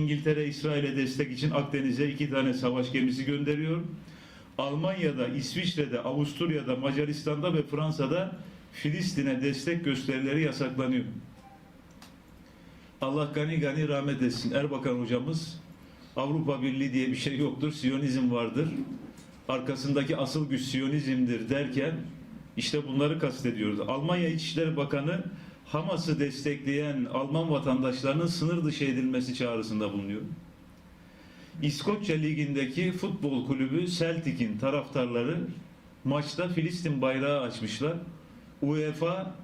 İngiltere İsrail'e destek için Akdeniz'e iki tane savaş gemisi gönderiyor. Almanya'da, İsviçre'de, Avusturya'da, Macaristan'da ve Fransa'da Filistin'e destek gösterileri yasaklanıyor. Allah gani gani rahmet etsin. Erbakan hocamız Avrupa Birliği diye bir şey yoktur. Siyonizm vardır. Arkasındaki asıl güç Siyonizmdir derken işte bunları kastediyoruz. Almanya İçişleri Bakanı Hamas'ı destekleyen Alman vatandaşlarının sınır dışı edilmesi çağrısında bulunuyor. İskoçya Ligi'ndeki futbol kulübü Celtic'in taraftarları maçta Filistin bayrağı açmışlar. UEFA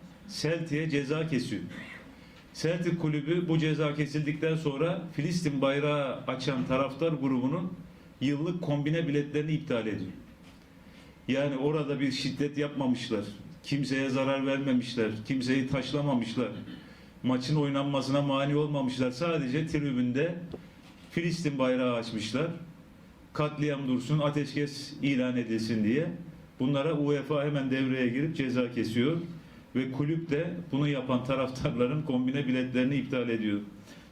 Celtic'e ceza kesiyor. Celtic kulübü bu ceza kesildikten sonra Filistin bayrağı açan taraftar grubunun yıllık kombine biletlerini iptal ediyor. Yani orada bir şiddet yapmamışlar. Kimseye zarar vermemişler. Kimseyi taşlamamışlar. Maçın oynanmasına mani olmamışlar. Sadece tribünde Filistin bayrağı açmışlar. Katliam dursun, ateşkes ilan edilsin diye. Bunlara UEFA hemen devreye girip ceza kesiyor. Ve kulüp de bunu yapan taraftarların kombine biletlerini iptal ediyor.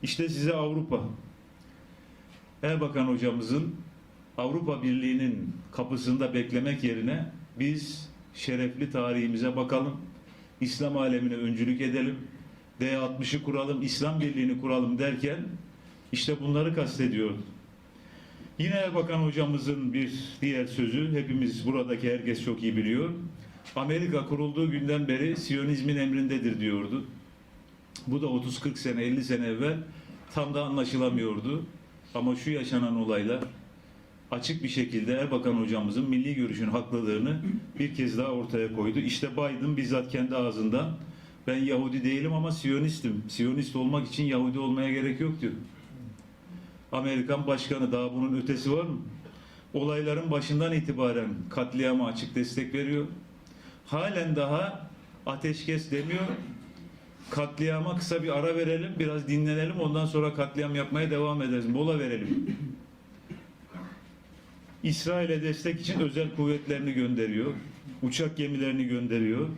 İşte size Avrupa. Erbakan hocamızın Avrupa Birliği'nin kapısında beklemek yerine biz şerefli tarihimize bakalım. İslam alemine öncülük edelim. D60'ı kuralım, İslam Birliği'ni kuralım derken işte bunları kastediyordu. Yine Erbakan hocamızın bir diğer sözü, hepimiz buradaki herkes çok iyi biliyor. Amerika kurulduğu günden beri Siyonizmin emrindedir diyordu. Bu da 30-40 sene, 50 sene evvel tam da anlaşılamıyordu. Ama şu yaşanan olaylar açık bir şekilde Erbakan hocamızın milli görüşün haklılığını bir kez daha ortaya koydu. İşte Biden bizzat kendi ağzından ben Yahudi değilim ama Siyonistim. Siyonist olmak için Yahudi olmaya gerek yok diyor. Amerikan başkanı daha bunun ötesi var mı? Olayların başından itibaren katliama açık destek veriyor. Halen daha ateşkes demiyor. Katliama kısa bir ara verelim, biraz dinlenelim, ondan sonra katliam yapmaya devam ederiz. Mola verelim. İsrail'e destek için özel kuvvetlerini gönderiyor. Uçak gemilerini gönderiyor.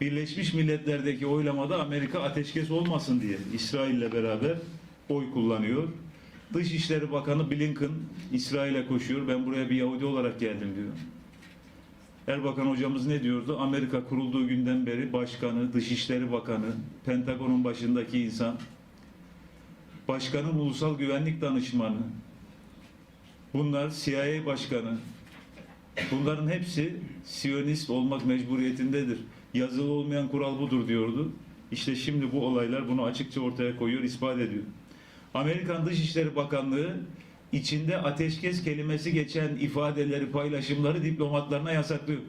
Birleşmiş Milletler'deki oylamada Amerika ateşkes olmasın diye İsrail'le beraber oy kullanıyor. Dışişleri Bakanı Blinken İsrail'e koşuyor. Ben buraya bir Yahudi olarak geldim diyor. Erbakan hocamız ne diyordu? Amerika kurulduğu günden beri başkanı, Dışişleri Bakanı, Pentagon'un başındaki insan, başkanın ulusal güvenlik danışmanı, bunlar CIA başkanı, bunların hepsi Siyonist olmak mecburiyetindedir. Yazılı olmayan kural budur diyordu. İşte şimdi bu olaylar bunu açıkça ortaya koyuyor, ispat ediyor. Amerikan Dışişleri Bakanlığı içinde ateşkes kelimesi geçen ifadeleri, paylaşımları diplomatlarına yasaklıyor.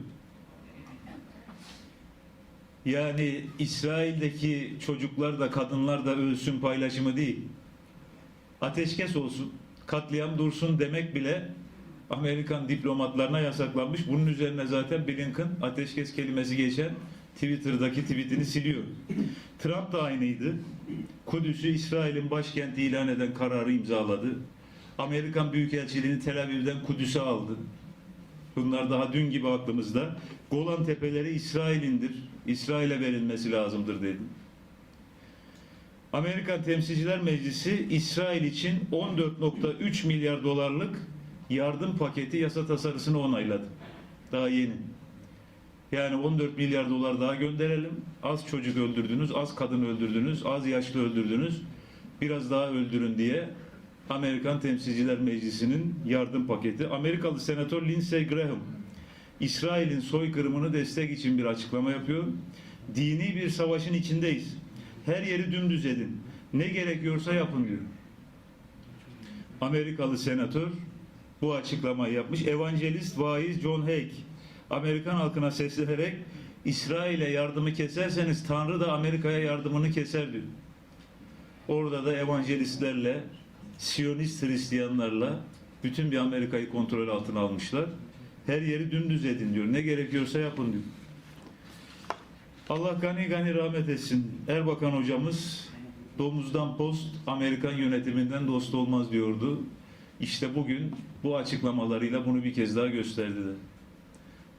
Yani İsrail'deki çocuklar da kadınlar da ölsün paylaşımı değil. Ateşkes olsun, katliam dursun demek bile Amerikan diplomatlarına yasaklanmış. Bunun üzerine zaten Blinken ateşkes kelimesi geçen Twitter'daki tweetini siliyor. Trump da aynıydı. Kudüs'ü İsrail'in başkenti ilan eden kararı imzaladı. Amerikan Büyükelçiliğini Tel Aviv'den Kudüs'e aldı. Bunlar daha dün gibi aklımızda. Golan Tepeleri İsrail'indir. İsrail'e verilmesi lazımdır dedi. Amerikan Temsilciler Meclisi İsrail için 14.3 milyar dolarlık yardım paketi yasa tasarısını onayladı. Daha yeni. Yani 14 milyar dolar daha gönderelim. Az çocuk öldürdünüz, az kadın öldürdünüz, az yaşlı öldürdünüz. Biraz daha öldürün diye Amerikan Temsilciler Meclisi'nin yardım paketi. Amerikalı Senatör Lindsey Graham İsrail'in soykırımını destek için bir açıklama yapıyor. Dini bir savaşın içindeyiz. Her yeri dümdüz edin. Ne gerekiyorsa yapın diyor. Amerikalı senatör bu açıklamayı yapmış. Evangelist vaiz John Hake Amerikan halkına seslenerek İsrail'e yardımı keserseniz Tanrı da Amerika'ya yardımını keser diyor. Orada da evangelistlerle, Siyonist Hristiyanlarla bütün bir Amerika'yı kontrol altına almışlar. Her yeri dümdüz edin diyor. Ne gerekiyorsa yapın diyor. Allah gani gani rahmet etsin. Erbakan hocamız domuzdan post Amerikan yönetiminden dost olmaz diyordu. İşte bugün bu açıklamalarıyla bunu bir kez daha gösterdiler.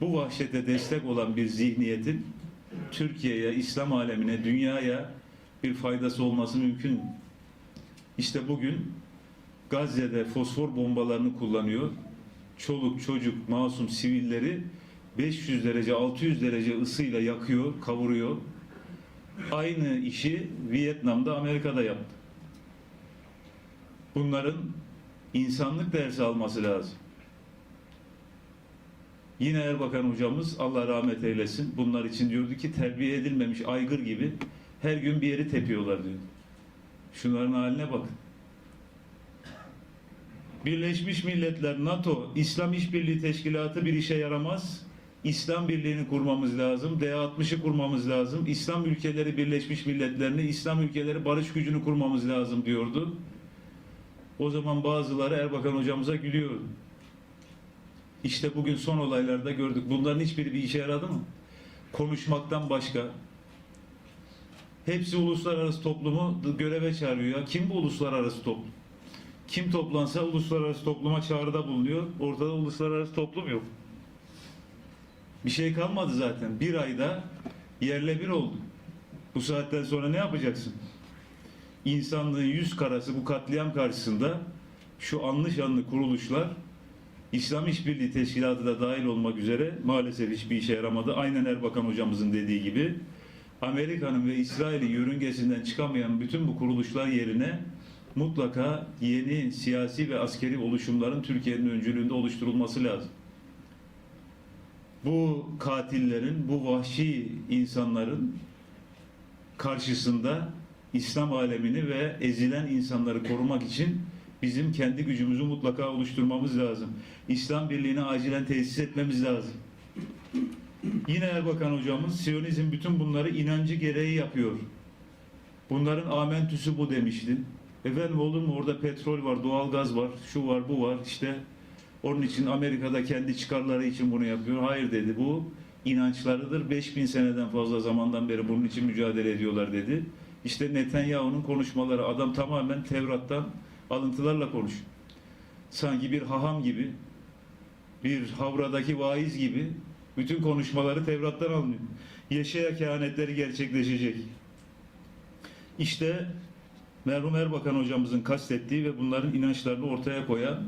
Bu vahşete destek olan bir zihniyetin Türkiye'ye, İslam alemine, dünyaya bir faydası olması mümkün. İşte bugün Gazze'de fosfor bombalarını kullanıyor. Çoluk, çocuk, masum sivilleri 500 derece, 600 derece ısıyla yakıyor, kavuruyor. Aynı işi Vietnam'da, Amerika'da yaptı. Bunların insanlık dersi alması lazım. Yine Erbakan hocamız Allah rahmet eylesin bunlar için diyordu ki terbiye edilmemiş aygır gibi her gün bir yeri tepiyorlar diyor. Şunların haline bakın. Birleşmiş Milletler, NATO, İslam İşbirliği Teşkilatı bir işe yaramaz. İslam Birliği'ni kurmamız lazım. D60'ı kurmamız lazım. İslam ülkeleri Birleşmiş Milletlerini, İslam ülkeleri barış gücünü kurmamız lazım diyordu. O zaman bazıları Erbakan hocamıza gülüyordu. İşte bugün son olaylarda gördük. Bunların hiçbiri bir işe yaradı mı? Konuşmaktan başka. Hepsi uluslararası toplumu göreve çağırıyor. Ya kim bu uluslararası toplum? Kim toplansa uluslararası topluma çağrıda bulunuyor. Ortada uluslararası toplum yok. Bir şey kalmadı zaten. Bir ayda yerle bir oldu. Bu saatten sonra ne yapacaksın? İnsanlığın yüz karası bu katliam karşısında şu anlı şanlı kuruluşlar İslam İşbirliği Teşkilatı da dahil olmak üzere maalesef hiçbir işe yaramadı. Aynen Erbakan hocamızın dediği gibi Amerika'nın ve İsrail'in yörüngesinden çıkamayan bütün bu kuruluşlar yerine mutlaka yeni siyasi ve askeri oluşumların Türkiye'nin öncülüğünde oluşturulması lazım. Bu katillerin, bu vahşi insanların karşısında İslam alemini ve ezilen insanları korumak için bizim kendi gücümüzü mutlaka oluşturmamız lazım. İslam Birliği'ni acilen tesis etmemiz lazım. Yine Erbakan hocamız Siyonizm bütün bunları inancı gereği yapıyor. Bunların amentüsü bu demişti. Efendim olur mu orada petrol var, doğal gaz var, şu var, bu var işte. Onun için Amerika'da kendi çıkarları için bunu yapıyor. Hayır dedi bu inançlarıdır. 5000 seneden fazla zamandan beri bunun için mücadele ediyorlar dedi. İşte Netanyahu'nun konuşmaları adam tamamen Tevrat'tan alıntılarla konuş. Sanki bir haham gibi, bir havradaki vaiz gibi bütün konuşmaları Tevrat'tan alınıyor. Yaşaya kehanetleri gerçekleşecek. İşte merhum Erbakan hocamızın kastettiği ve bunların inançlarını ortaya koyan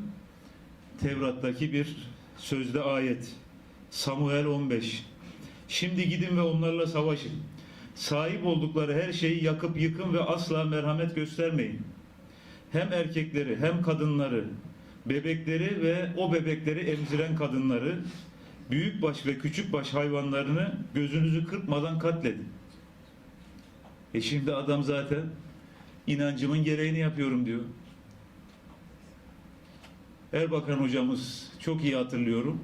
Tevrat'taki bir sözde ayet. Samuel 15. Şimdi gidin ve onlarla savaşın. Sahip oldukları her şeyi yakıp yıkın ve asla merhamet göstermeyin hem erkekleri hem kadınları, bebekleri ve o bebekleri emziren kadınları, büyükbaş ve küçükbaş hayvanlarını gözünüzü kırpmadan katledin. E şimdi adam zaten inancımın gereğini yapıyorum diyor. Erbakan hocamız çok iyi hatırlıyorum.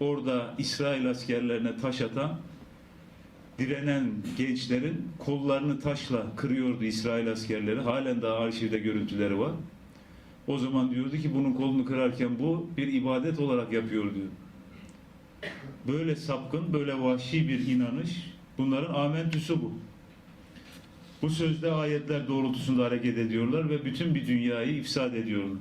Orada İsrail askerlerine taş atan direnen gençlerin kollarını taşla kırıyordu İsrail askerleri. Halen daha arşivde görüntüleri var. O zaman diyordu ki bunun kolunu kırarken bu bir ibadet olarak yapıyor diyor. Böyle sapkın, böyle vahşi bir inanış bunların amentüsü bu. Bu sözde ayetler doğrultusunda hareket ediyorlar ve bütün bir dünyayı ifsad ediyorlar.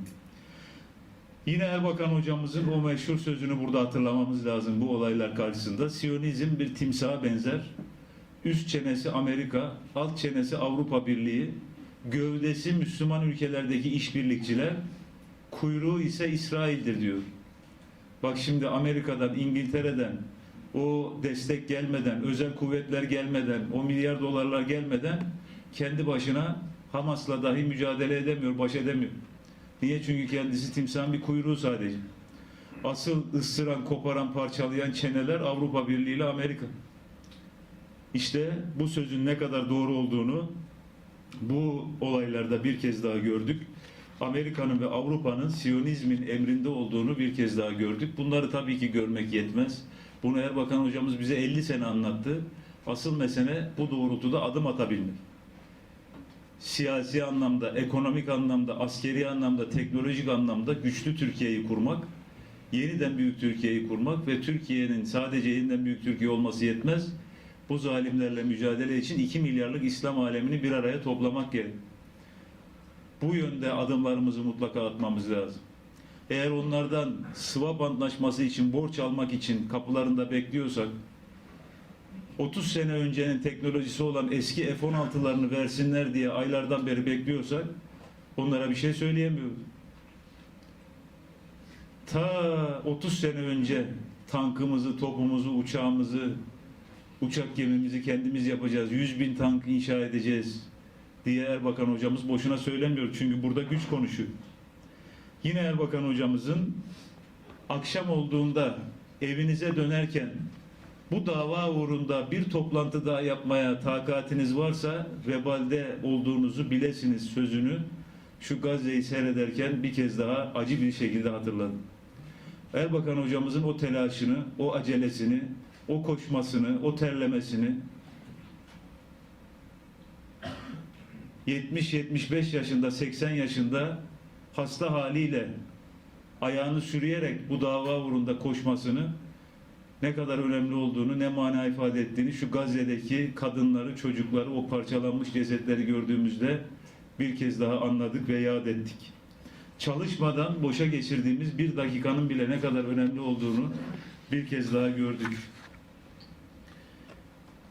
Yine Erbakan hocamızın o meşhur sözünü burada hatırlamamız lazım bu olaylar karşısında. Siyonizm bir timsaha benzer. Üst çenesi Amerika, alt çenesi Avrupa Birliği, gövdesi Müslüman ülkelerdeki işbirlikçiler, kuyruğu ise İsrail'dir diyor. Bak şimdi Amerika'dan, İngiltere'den o destek gelmeden, özel kuvvetler gelmeden, o milyar dolarlar gelmeden kendi başına Hamas'la dahi mücadele edemiyor, baş edemiyor. Niye? Çünkü kendisi timsahın bir kuyruğu sadece. Asıl ısıran, koparan, parçalayan çeneler Avrupa Birliği ile Amerika. İşte bu sözün ne kadar doğru olduğunu bu olaylarda bir kez daha gördük. Amerika'nın ve Avrupa'nın Siyonizmin emrinde olduğunu bir kez daha gördük. Bunları tabii ki görmek yetmez. Bunu Erbakan hocamız bize 50 sene anlattı. Asıl mesele bu doğrultuda adım atabilmek siyasi anlamda, ekonomik anlamda, askeri anlamda, teknolojik anlamda güçlü Türkiye'yi kurmak, yeniden büyük Türkiye'yi kurmak ve Türkiye'nin sadece yeniden büyük Türkiye olması yetmez. Bu zalimlerle mücadele için 2 milyarlık İslam alemini bir araya toplamak gerek. Bu yönde adımlarımızı mutlaka atmamız lazım. Eğer onlardan swap antlaşması için, borç almak için kapılarında bekliyorsak, 30 sene öncenin teknolojisi olan eski F-16'larını versinler diye aylardan beri bekliyorsak onlara bir şey söyleyemiyoruz. ta 30 sene önce tankımızı, topumuzu, uçağımızı, uçak gemimizi kendimiz yapacağız. 100 bin tank inşa edeceğiz diye Erbakan hocamız boşuna söylemiyor. Çünkü burada güç konuşuyor. Yine Erbakan hocamızın akşam olduğunda evinize dönerken bu dava uğrunda bir toplantı daha yapmaya takatiniz varsa vebalde olduğunuzu bilesiniz sözünü şu Gazze'yi seyrederken bir kez daha acı bir şekilde hatırladım. Erbakan hocamızın o telaşını, o acelesini, o koşmasını, o terlemesini 70-75 yaşında, 80 yaşında hasta haliyle ayağını sürüyerek bu dava uğrunda koşmasını ne kadar önemli olduğunu, ne mana ifade ettiğini şu Gazze'deki kadınları, çocukları, o parçalanmış cesetleri gördüğümüzde bir kez daha anladık ve yad ettik. Çalışmadan boşa geçirdiğimiz bir dakikanın bile ne kadar önemli olduğunu bir kez daha gördük.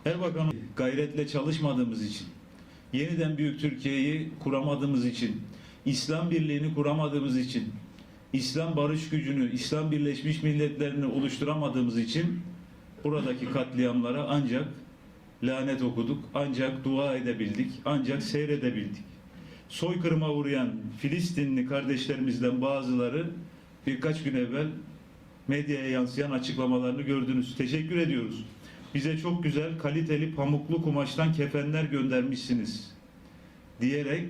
Erbakan gayretle çalışmadığımız için, yeniden büyük Türkiye'yi kuramadığımız için, İslam birliğini kuramadığımız için, İslam barış gücünü, İslam Birleşmiş Milletlerini oluşturamadığımız için buradaki katliamlara ancak lanet okuduk, ancak dua edebildik, ancak seyredebildik. Soykırıma uğrayan Filistinli kardeşlerimizden bazıları birkaç gün evvel medyaya yansıyan açıklamalarını gördünüz. Teşekkür ediyoruz. Bize çok güzel kaliteli pamuklu kumaştan kefenler göndermişsiniz diyerek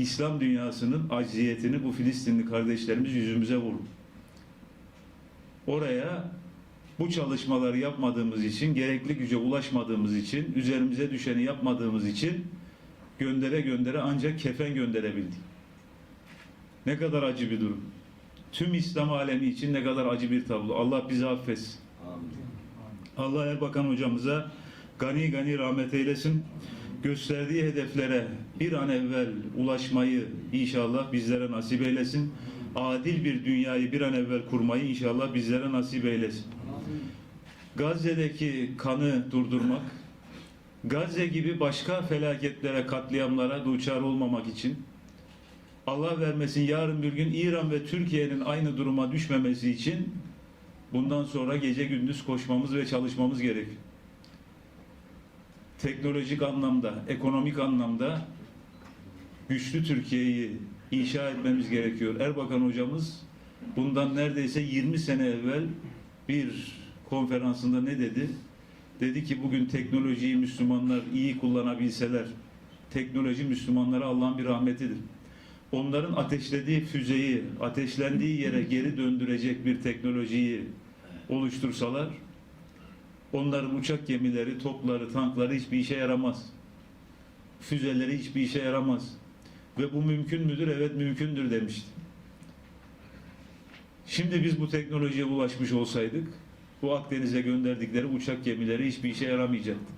İslam dünyasının acziyetini bu Filistinli kardeşlerimiz yüzümüze vurdu. Oraya bu çalışmaları yapmadığımız için, gerekli güce ulaşmadığımız için, üzerimize düşeni yapmadığımız için göndere göndere ancak kefen gönderebildik. Ne kadar acı bir durum. Tüm İslam alemi için ne kadar acı bir tablo. Allah bizi affetsin. Allah Erbakan hocamıza gani gani rahmet eylesin. Gösterdiği hedeflere bir an evvel ulaşmayı inşallah bizlere nasip eylesin. Adil bir dünyayı bir an evvel kurmayı inşallah bizlere nasip eylesin. Gazze'deki kanı durdurmak, Gazze gibi başka felaketlere, katliamlara duçar olmamak için Allah vermesin yarın bir gün İran ve Türkiye'nin aynı duruma düşmemesi için bundan sonra gece gündüz koşmamız ve çalışmamız gerekiyor. Teknolojik anlamda, ekonomik anlamda güçlü Türkiye'yi inşa etmemiz gerekiyor. Erbakan hocamız bundan neredeyse 20 sene evvel bir konferansında ne dedi? Dedi ki bugün teknolojiyi Müslümanlar iyi kullanabilseler, teknoloji Müslümanlara Allah'ın bir rahmetidir. Onların ateşlediği füzeyi, ateşlendiği yere geri döndürecek bir teknolojiyi oluştursalar, onların uçak gemileri, topları, tankları hiçbir işe yaramaz. Füzeleri hiçbir işe yaramaz. Ve bu mümkün müdür? Evet mümkündür demişti. Şimdi biz bu teknolojiye ulaşmış olsaydık, bu Akdeniz'e gönderdikleri uçak gemileri hiçbir işe yaramayacaktı.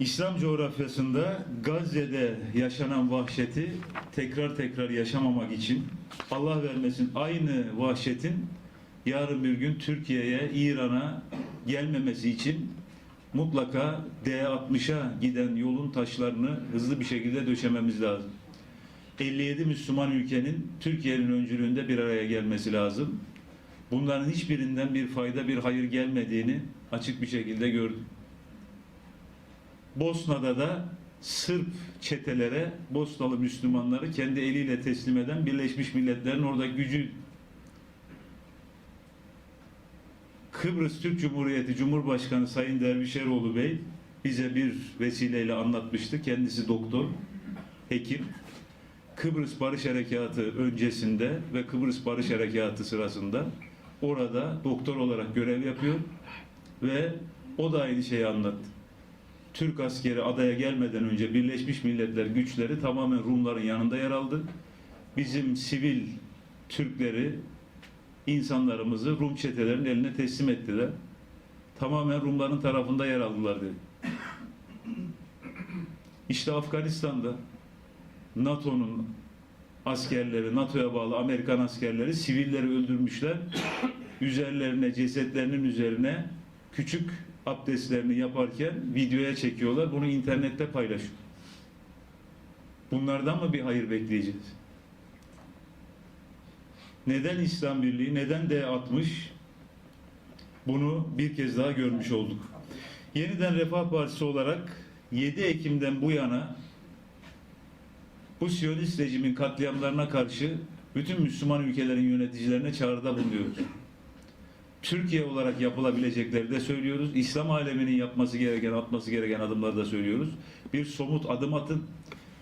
İslam coğrafyasında Gazze'de yaşanan vahşeti tekrar tekrar yaşamamak için Allah vermesin aynı vahşetin yarın bir gün Türkiye'ye, İran'a gelmemesi için mutlaka D60'a giden yolun taşlarını hızlı bir şekilde döşememiz lazım. 57 Müslüman ülkenin Türkiye'nin öncülüğünde bir araya gelmesi lazım. Bunların hiçbirinden bir fayda, bir hayır gelmediğini açık bir şekilde gördüm. Bosna'da da Sırp çetelere Bosnalı Müslümanları kendi eliyle teslim eden Birleşmiş Milletler'in orada gücü Kıbrıs Türk Cumhuriyeti Cumhurbaşkanı Sayın Dervişeroğlu Bey bize bir vesileyle anlatmıştı. Kendisi doktor, hekim. Kıbrıs Barış Harekatı öncesinde ve Kıbrıs Barış Harekatı sırasında orada doktor olarak görev yapıyor ve o da aynı şeyi anlattı. Türk askeri adaya gelmeden önce Birleşmiş Milletler güçleri tamamen Rumların yanında yer aldı. Bizim sivil Türkleri, insanlarımızı Rum çetelerinin eline teslim ettiler. Tamamen Rumların tarafında yer aldılar dedi. İşte Afganistan'da NATO'nun askerleri, NATO'ya bağlı Amerikan askerleri sivilleri öldürmüşler. Üzerlerine, cesetlerinin üzerine küçük abdestlerini yaparken videoya çekiyorlar. Bunu internette paylaşıyor. Bunlardan mı bir hayır bekleyeceğiz? Neden İslam Birliği, neden D60? Bunu bir kez daha görmüş olduk. Yeniden Refah Partisi olarak 7 Ekim'den bu yana bu Siyonist rejimin katliamlarına karşı bütün Müslüman ülkelerin yöneticilerine çağrıda bulunuyoruz. Türkiye olarak yapılabilecekleri de söylüyoruz. İslam aleminin yapması gereken, atması gereken adımları da söylüyoruz. Bir somut adım atın.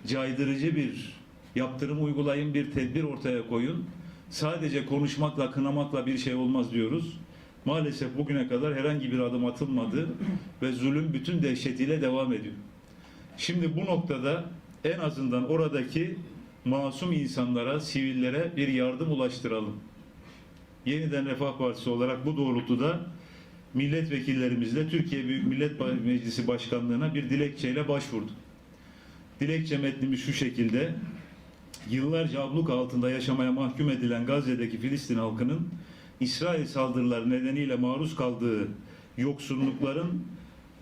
Caydırıcı bir yaptırım uygulayın, bir tedbir ortaya koyun. Sadece konuşmakla, kınamakla bir şey olmaz diyoruz. Maalesef bugüne kadar herhangi bir adım atılmadı ve zulüm bütün dehşetiyle devam ediyor. Şimdi bu noktada en azından oradaki masum insanlara, sivillere bir yardım ulaştıralım. Yeniden Refah Partisi olarak bu doğrultuda milletvekillerimizle Türkiye Büyük Millet Meclisi Başkanlığı'na bir dilekçeyle başvurdu. Dilekçe metnimiz şu şekilde. Yıllarca abluk altında yaşamaya mahkum edilen Gazze'deki Filistin halkının İsrail saldırıları nedeniyle maruz kaldığı yoksunlukların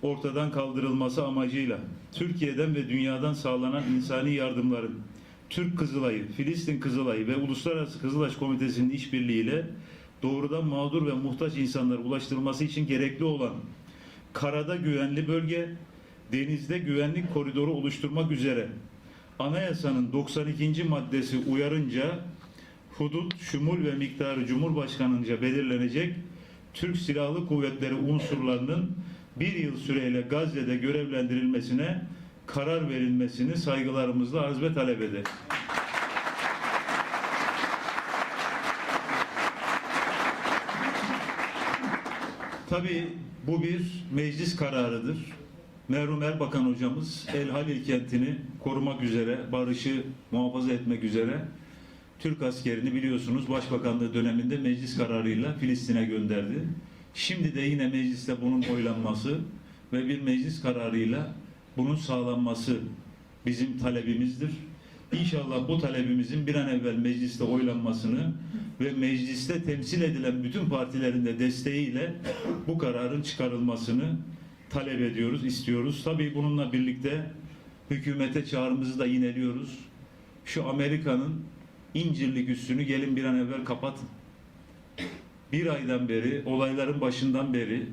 ortadan kaldırılması amacıyla Türkiye'den ve dünyadan sağlanan insani yardımların Türk Kızılayı, Filistin Kızılayı ve Uluslararası Kızılaş Komitesi'nin işbirliğiyle doğrudan mağdur ve muhtaç insanlara ulaştırılması için gerekli olan karada güvenli bölge, denizde güvenlik koridoru oluşturmak üzere anayasanın 92. maddesi uyarınca hudut, şumul ve miktarı Cumhurbaşkanınca belirlenecek Türk Silahlı Kuvvetleri unsurlarının bir yıl süreyle Gazze'de görevlendirilmesine karar verilmesini saygılarımızla arz ve talep ederiz. Tabii bu bir meclis kararıdır. Merhum Erbakan hocamız El Halil kentini korumak üzere, barışı muhafaza etmek üzere Türk askerini biliyorsunuz Başbakanlığı döneminde meclis kararıyla Filistin'e gönderdi. Şimdi de yine mecliste bunun oylanması ve bir meclis kararıyla bunun sağlanması bizim talebimizdir. İnşallah bu talebimizin bir an evvel mecliste oylanmasını ve mecliste temsil edilen bütün partilerin de desteğiyle bu kararın çıkarılmasını talep ediyoruz, istiyoruz. Tabii bununla birlikte hükümete çağrımızı da yineliyoruz. Şu Amerika'nın incirlik üssünü gelin bir an evvel kapatın. Bir aydan beri, olayların başından beri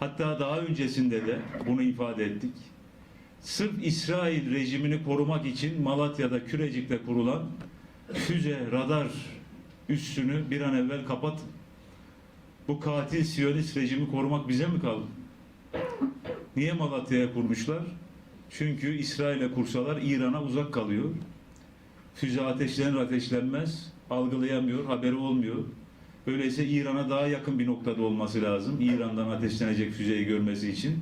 hatta daha öncesinde de bunu ifade ettik. Sırf İsrail rejimini korumak için Malatya'da Kürecik'te kurulan füze, radar üssünü bir an evvel kapatın. Bu katil Siyonist rejimi korumak bize mi kaldı? Niye Malatya'ya kurmuşlar? Çünkü İsrail'e kursalar İran'a uzak kalıyor. Füze ateşlenir ateşlenmez, algılayamıyor, haberi olmuyor. Öyleyse İran'a daha yakın bir noktada olması lazım. İran'dan ateşlenecek füzeyi görmesi için.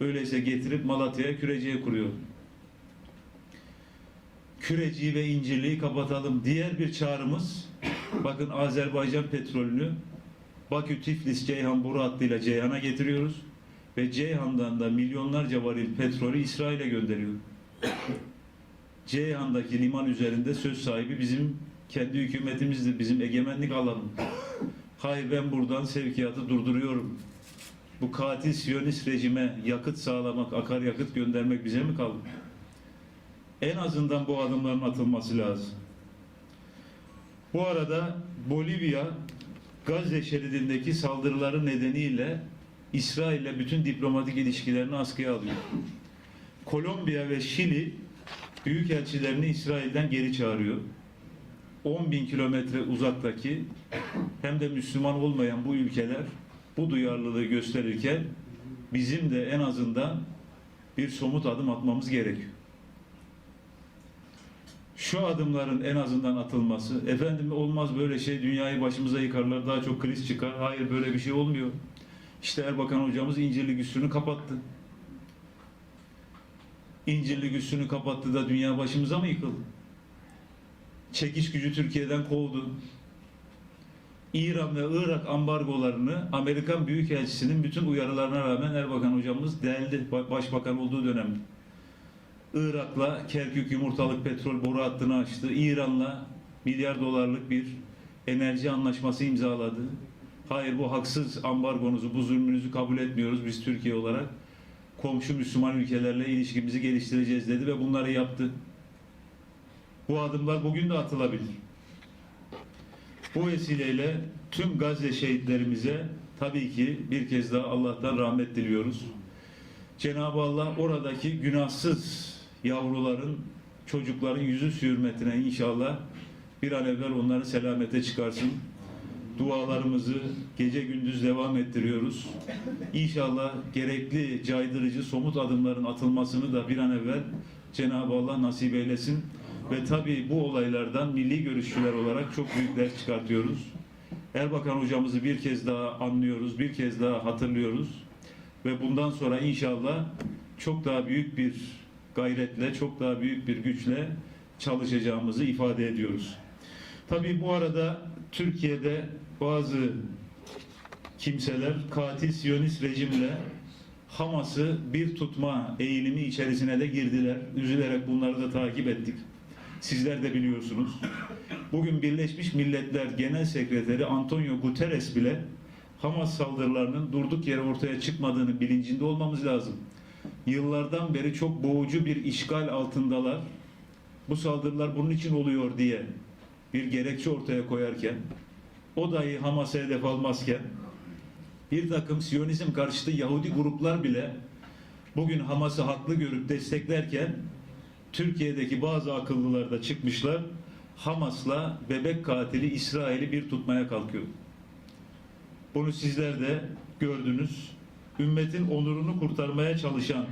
Öyleyse getirip Malatya'ya küreciye kuruyor. Küreciyi ve incirliği kapatalım. Diğer bir çağrımız, bakın Azerbaycan petrolünü Bakü, Tiflis, Ceyhan boru hattıyla Ceyhan'a getiriyoruz. Ve Ceyhan'dan da milyonlarca varil petrolü İsrail'e gönderiyor. Ceyhan'daki liman üzerinde söz sahibi bizim kendi hükümetimizdir, bizim egemenlik alanımız. Hayır ben buradan sevkiyatı durduruyorum. Bu katil Siyonist rejime yakıt sağlamak, akaryakıt göndermek bize mi kaldı? En azından bu adımların atılması lazım. Bu arada Bolivya Gazze şeridindeki saldırıları nedeniyle İsrail'le bütün diplomatik ilişkilerini askıya alıyor. Kolombiya ve Şili büyükelçilerini İsrail'den geri çağırıyor. 10 bin kilometre uzaktaki hem de Müslüman olmayan bu ülkeler bu duyarlılığı gösterirken bizim de en azından bir somut adım atmamız gerekiyor. Şu adımların en azından atılması, efendim olmaz böyle şey dünyayı başımıza yıkarlar, daha çok kriz çıkar. Hayır böyle bir şey olmuyor. İşte Erbakan hocamız İncirlik üssünü kapattı. İncirlik üssünü kapattı da dünya başımıza mı yıkıldı? Çekiş gücü Türkiye'den kovdu. İran ve Irak ambargolarını Amerikan Büyükelçisi'nin bütün uyarılarına rağmen Erbakan hocamız deldi başbakan olduğu dönemde. Irak'la Kerkük yumurtalık petrol boru hattını açtı. İran'la milyar dolarlık bir enerji anlaşması imzaladı. Hayır bu haksız ambargonuzu, bu zulmünüzü kabul etmiyoruz biz Türkiye olarak. Komşu Müslüman ülkelerle ilişkimizi geliştireceğiz dedi ve bunları yaptı. Bu adımlar bugün de atılabilir. Bu vesileyle tüm Gazze şehitlerimize tabii ki bir kez daha Allah'tan rahmet diliyoruz. Cenab-ı Allah oradaki günahsız yavruların, çocukların yüzü hürmetine inşallah bir an evvel onları selamete çıkarsın. Dualarımızı gece gündüz devam ettiriyoruz. İnşallah gerekli caydırıcı somut adımların atılmasını da bir an evvel Cenab-ı Allah nasip eylesin. Ve tabii bu olaylardan milli görüşçüler olarak çok büyük ders çıkartıyoruz. Erbakan hocamızı bir kez daha anlıyoruz, bir kez daha hatırlıyoruz. Ve bundan sonra inşallah çok daha büyük bir gayretle, çok daha büyük bir güçle çalışacağımızı ifade ediyoruz. Tabii bu arada Türkiye'de bazı kimseler katil Siyonist rejimle Hamas'ı bir tutma eğilimi içerisine de girdiler. Üzülerek bunları da takip ettik. Sizler de biliyorsunuz. Bugün Birleşmiş Milletler Genel Sekreteri Antonio Guterres bile Hamas saldırılarının durduk yere ortaya çıkmadığını bilincinde olmamız lazım. Yıllardan beri çok boğucu bir işgal altındalar. Bu saldırılar bunun için oluyor diye bir gerekçe ortaya koyarken o dahi Hamas'a hedef almazken bir takım Siyonizm karşıtı Yahudi gruplar bile bugün Hamas'ı haklı görüp desteklerken Türkiye'deki bazı akıllılar da çıkmışlar Hamas'la bebek katili İsrail'i bir tutmaya kalkıyor. Bunu sizler de gördünüz. Ümmetin onurunu kurtarmaya çalışan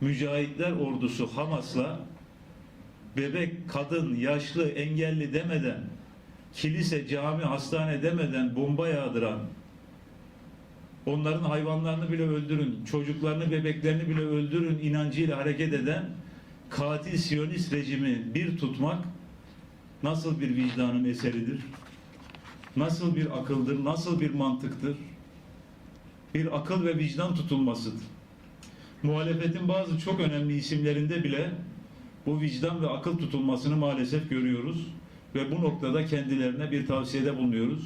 mücahitler ordusu Hamas'la bebek, kadın, yaşlı, engelli demeden, kilise, cami, hastane demeden bomba yağdıran, onların hayvanlarını bile öldürün, çocuklarını, bebeklerini bile öldürün inancıyla hareket eden katil Siyonist rejimi bir tutmak nasıl bir vicdanın eseridir? Nasıl bir akıldır? Nasıl bir mantıktır? Bir akıl ve vicdan tutulmasıdır. Muhalefetin bazı çok önemli isimlerinde bile bu vicdan ve akıl tutulmasını maalesef görüyoruz ve bu noktada kendilerine bir tavsiyede bulunuyoruz.